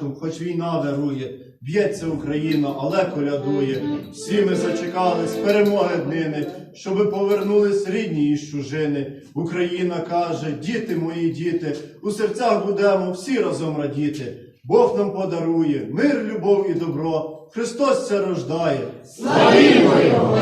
раночком, хоч війна вирує, б'ється Україна, але колядує. Всі ми зачекались перемоги днини, щоби повернулись рідні із чужини. Україна каже, діти мої діти, у серцях будемо всі разом радіти. Бог нам подарує мир, любов і добро. Христос ся рождає. Славімо Його!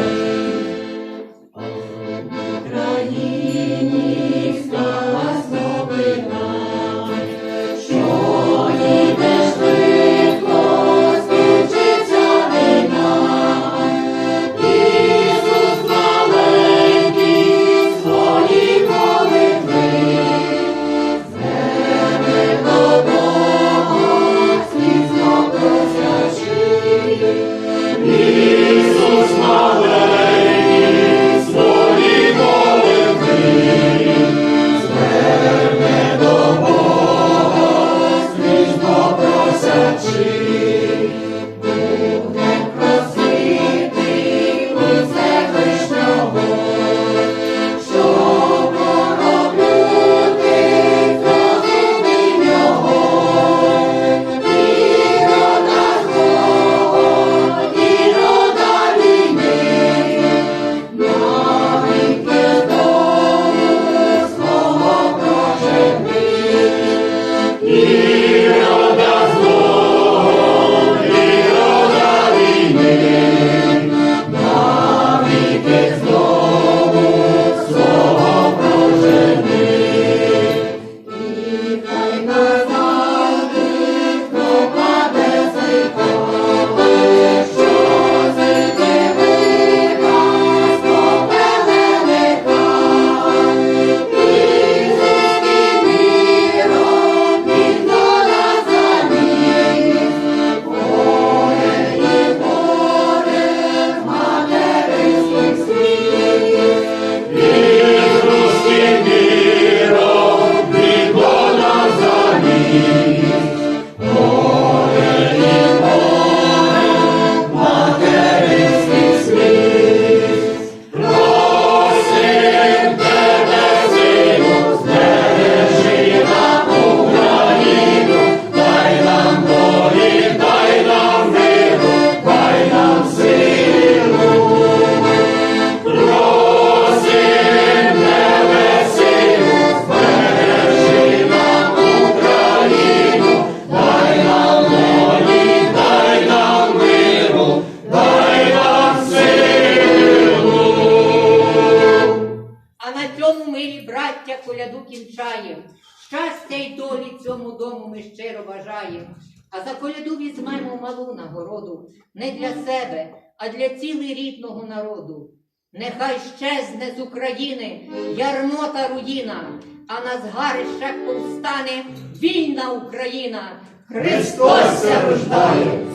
Браття коляду кінчаєм. Щастя й долі цьому дому ми щиро бажаєм. А за коляду візьмемо малу нагороду не для себе, а для цілий рідного народу. Нехай щезне з України ярмо та руїна, а на згарищах повстане вільна Україна. Христос рождає!